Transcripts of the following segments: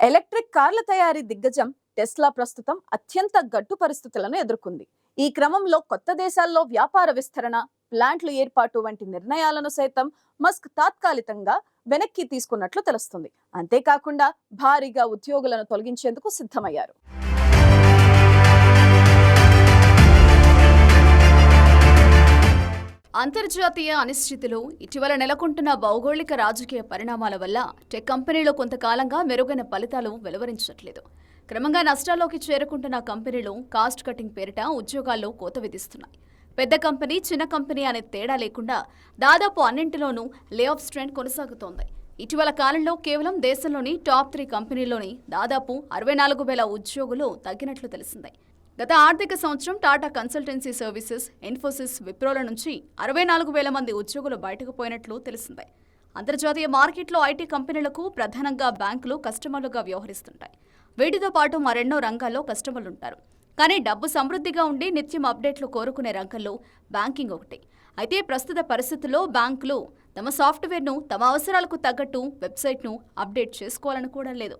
Electric కార్ల తయారీ దిగ్గజం టెస్లా ప్రస్తుతం అత్యంత గట్టు పరిస్థితులను ఎదుర్కొంది. ఈ క్రమంలో కొత్త దేశాల్లో వ్యాపార విస్తరణ ప్లాంట్లు ఏర్పాటు వంటి నిర్ణయాలను సైతం మస్క్ తాత్కాలికంగా వెనక్కి తీసుకున్నట్లు తెలుస్తుంది. అంతేకాకుండా భారీగా ఉద్యోగులను తొలగించేందుకు సిద్ధమయ్యారు. అంతర్జాతీయ అనిశ్చితిలో ఇటీవల నెలకొంటున్న భౌగోళిక రాజకీయ పరిణామాల వల్ల టెక్ కంపెనీలు కొంతకాలంగా మెరుగైన ఫలితాలు వెలువరించట్లేదు. క్రమంగా నష్టాల్లోకి చేరుకుంటున్న కంపెనీలు కాస్ట్ కటింగ్ పేరిట ఉద్యోగాల్లో కోత విధిస్తున్నాయి. పెద్ద కంపెనీ చిన్న కంపెనీ అనే తేడా లేకుండా దాదాపు అన్నింటిలోనూ లే ఆఫ్ ట్రెండ్ కొనసాగుతోంది. ఇటీవల కాలంలో కేవలం దేశంలోని టాప్ త్రీ కంపెనీల్లోని దాదాపు అరవై నాలుగు వేల ఉద్యోగులు తగ్గినట్లు తెలిసిందే. గత ఆర్థిక సంవత్సరం టాటా కన్సల్టెన్సీ సర్వీసెస్ ఇన్ఫోసిస్ విప్రోల నుంచి అరవై నాలుగు వేల మంది ఉద్యోగులు బయటకు పోయినట్లు తెలిసిందే. అంతర్జాతీయ మార్కెట్లో ఐటీ కంపెనీలకు ప్రధానంగా బ్యాంకులు కస్టమర్లుగా వ్యవహరిస్తుంటాయి. వీటితో పాటు మరెన్నో రంగాల్లో కస్టమర్లు ఉంటారు కానీ డబ్బు సమృద్ధిగా ఉండి నిత్యం అప్డేట్లు కోరుకునే రంగంలో బ్యాంకింగ్ ఒకటి. అయితే ప్రస్తుత పరిస్థితుల్లో బ్యాంకులు తమ సాఫ్ట్వేర్ను తమ అవసరాలకు తగ్గట్టు వెబ్సైట్ను అప్డేట్ చేసుకోవాలనుకోవడం లేదు.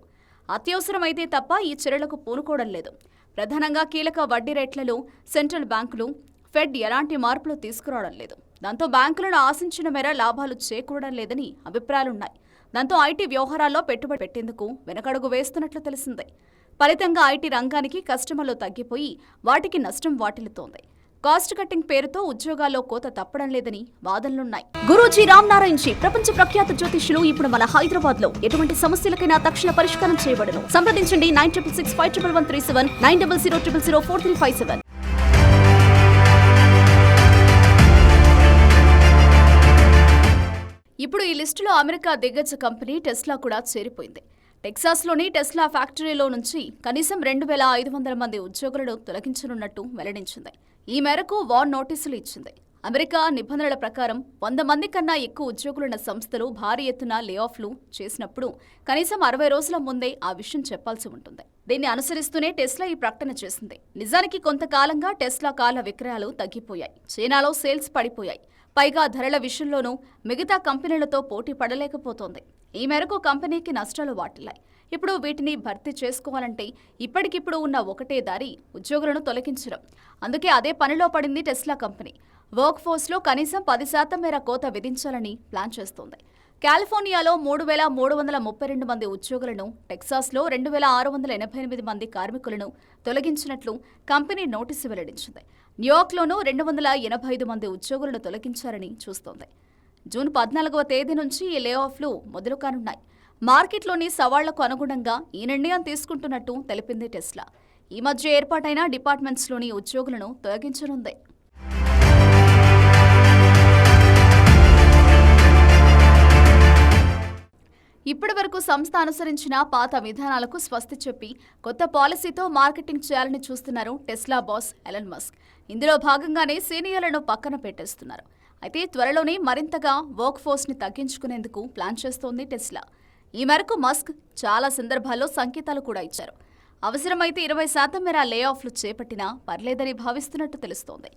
అత్యవసరమైతే తప్ప ఈ చర్యలకు పూనుకోవడం లేదు. ప్రధానంగా కీలక వడ్డీ రేట్లలో సెంట్రల్ బ్యాంకులు ఫెడ్ ఎలాంటి మార్పులు తీసుకురావడం లేదు. దాంతో బ్యాంకులను ఆశించిన మేర లాభాలు చేకూడడం లేదని అభిప్రాయాలున్నాయి. దాంతో ఐటీ వ్యవహారాల్లో పెట్టుబడి పెట్టేందుకు వెనకడుగు వేస్తున్నట్లు తెలిసిందే. ఫలితంగా ఐటీ రంగానికి కస్టమర్లు తగ్గిపోయి వాటికి నష్టం వాటిల్లుతోంది. కాస్ట్ కట్టింగ్ పేరుతో ఉద్యోగాల్లో కోత తప్పడం లేదని వాదనలున్నాయి. గురూజీ రామ్ నారాయణ్ జీ ప్రపంచ ప్రఖ్యాత జ్యోతిష్యులు ఇప్పుడు మన హైదరాబాద్లో ఎటువంటి సమస్యలకైనా తక్షణ పరిష్కారం చేయబడను. సంప్రదించండి nine triple six five triple one three seven nine double zero triple zero four three five seven. ఇప్పుడు ఈ లిస్టులో అమెరికా దిగ్గజ కంపెనీ టెస్లా కూడా చేరిపోయింది. టెక్సాస్లోని టెస్లా ఫ్యాక్టరీలో నుంచి కనీసం రెండు వేల ఐదు వందల మంది ఉద్యోగులను తొలగించనున్నట్టు వెల్లడించింది. ఈ మేరకు వార్ నోటీసులు ఇచ్చింది. అమెరికా నిబంధనల ప్రకారం వంద మంది కన్నా ఎక్కువ ఉద్యోగులున్న సంస్థలు భారీ ఎత్తున లే ఆఫ్లు చేసినప్పుడు కనీసం అరవై రోజుల ముందే ఆ విషయం చెప్పాల్సి ఉంటుంది. దీన్ని అనుసరిస్తూనే టెస్లా ఈ ప్రకటన చేసింది. నిజానికి కొంతకాలంగా టెస్లా కార్ల విక్రయాలు తగ్గిపోయాయి. చైనాలో సేల్స్ పడిపోయాయి. పైగా ధరల విషయంలోనూ మిగతా కంపెనీలతో పోటీ పడలేకపోతోంది. ఈ మేరకు కంపెనీకి నష్టాలు వాటిల్లాయి. ఇప్పుడు వీటిని భర్తీ చేసుకోవాలంటే ఇప్పటికిప్పుడు ఉన్న ఒకటే దారి ఉద్యోగులను తొలగించడం. అందుకే అదే పనిలో పడింది టెస్లా కంపెనీ. వర్క్ ఫోర్స్లో కనీసం పది శాతం మేర కోత విధించాలని ప్లాన్ చేస్తోంది. కాలిఫోర్నియాలో మూడు వేల మూడు వందల ముప్పై రెండు మంది ఉద్యోగులను టెక్సాస్లో రెండు వేల ఆరు వందల ఎనభై ఎనిమిది మంది కార్మికులను తొలగించినట్లు కంపెనీ నోటీసు వెల్లడించింది. న్యూయార్క్లోనూ రెండు వందల ఎనభై ఐదు మంది ఉద్యోగులను తొలగించారని చూస్తోంది. జూన్ పద్నాలుగవ తేదీ నుంచి ఈ లే ఆఫ్లు మొదలు కానున్నాయి మార్కెట్లోని సవాళ్ళకు అనుగుణంగా ఈ నిర్ణయం తీసుకుంటున్నట్టు తెలిపింది టెస్లా. ఈ మధ్య ఏర్పాటైన డిపార్ట్మెంట్స్లోని ఉద్యోగులను తొలగించనుంది. ఇప్పటి వరకు సంస్థ అనుసరించిన పాత విధానాలకు స్వస్తి చెప్పి కొత్త పాలసీతో మార్కెటింగ్ చేయాలని చూస్తున్నారు టెస్లా బాస్ ఎలన్ మస్క్. ఇందులో భాగంగానే సీనియర్లను పక్కన పెట్టేస్తున్నారు. అయితే త్వరలోనే మరింతగా వర్క్ ఫోర్స్ని తగ్గించుకునేందుకు ప్లాన్ చేస్తోంది టెస్లా. ఈ మేరకు మస్క్ చాలా సందర్భాల్లో సంకేతాలు కూడా ఇచ్చారు. అవసరమైతే ఇరవై శాతం మేర లే ఆఫ్లు చేపట్టినా పర్లేదని భావిస్తున్నట్టు తెలుస్తోంది.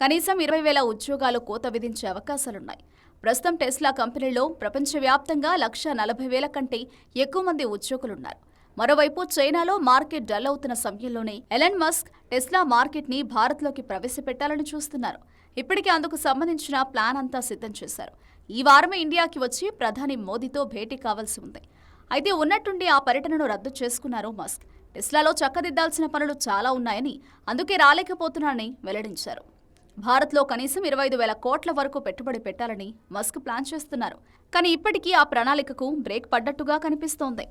కనీసం ఇరవై వేల ఉద్యోగాలు కోత విధించే అవకాశాలున్నాయి. ప్రస్తుతం టెస్లా కంపెనీలో ప్రపంచవ్యాప్తంగా లక్ష నలభై వేల కంటే ఎక్కువ మంది ఉద్యోగులున్నారు. మరోవైపు చైనాలో మార్కెట్ డల్ అవుతున్న సమయంలోనే ఎలన్ మస్క్ టెస్లా మార్కెట్ని భారత్లోకి ప్రవేశపెట్టాలని చూస్తున్నారు. ఇప్పటికే అందుకు సంబంధించిన ప్లాన్ అంతా సిద్ధం చేశారు. ఈ వారమే ఇండియాకి వచ్చి ప్రధాని మోదీతో భేటీ కావాల్సి ఉంది. అయితే ఉన్నట్టుండి ఆ పర్యటనను రద్దు చేసుకున్నారు మస్క్. టెస్లాలో చక్కదిద్దాల్సిన పనులు చాలా ఉన్నాయని అందుకే రాలేకపోతున్నానని వెల్లడించారు. భారత్లో కనీసం ఇరవై ఐదు వేల కోట్ల వరకు పెట్టుబడి పెట్టాలని మస్క్ ప్లాన్ చేస్తున్నారు. కానీ ఇప్పటికీ ఆ ప్రణాళికకు బ్రేక్ పడ్డట్టుగా కనిపిస్తోంది.